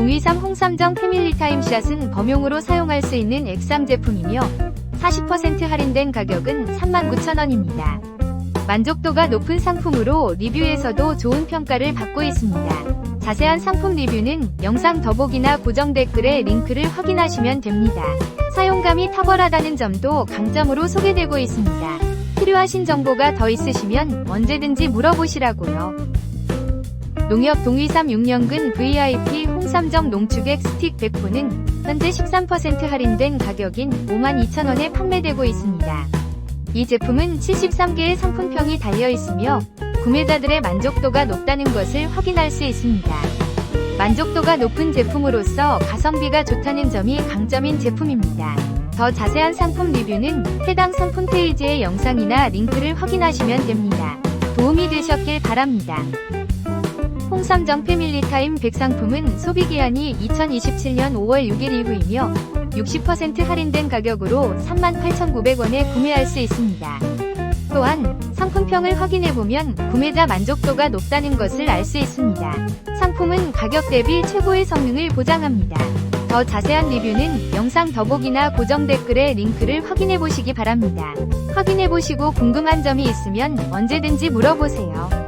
동의삼 홍삼정 패밀리타임 샷은 범용으로 사용할 수 있는 액상 제품이며 40% 할인된 가격은 39,000원입니다. 만족도가 높은 상품으로 리뷰에서도 좋은 평가를 받고 있습니다. 자세한 상품 리뷰는 영상 더보기나 고정 댓글에 링크를 확인하시면 됩니다. 사용감이 탁월하다는 점도 강점으로 소개되고 있습니다. 필요하신 정보가 더 있으시면 언제든지 물어보시라고요. 농협 동의삼 6년근 VIP 홍삼정 농축액 스틱 100포는 현재 13% 할인된 가격인 52,000원에 판매되고 있습니다. 이 제품은 73개의 상품평이 달려 있으며 구매자들의 만족도가 높다는 것을 확인할 수 있습니다. 만족도가 높은 제품으로서 가성비가 좋다는 점이 강점인 제품입니다. 더 자세한 상품 리뷰는 해당 상품 페이지의 영상이나 링크를 확인하시면 됩니다. 도움이 되셨길 바랍니다. 홍삼정 패밀리타임 100상품은 소비기한이 2027년 5월 6일 이후이며 60% 할인된 가격으로 38,900원에 구매할 수 있습니다. 또한 상품평을 확인해보면 구매자 만족도가 높다는 것을 알 수 있습니다. 상품은 가격 대비 최고의 성능을 보장합니다. 더 자세한 리뷰는 영상 더보기나 고정 댓글에 링크를 확인해보시기 바랍니다. 확인해보시고 궁금한 점이 있으면 언제든지 물어보세요.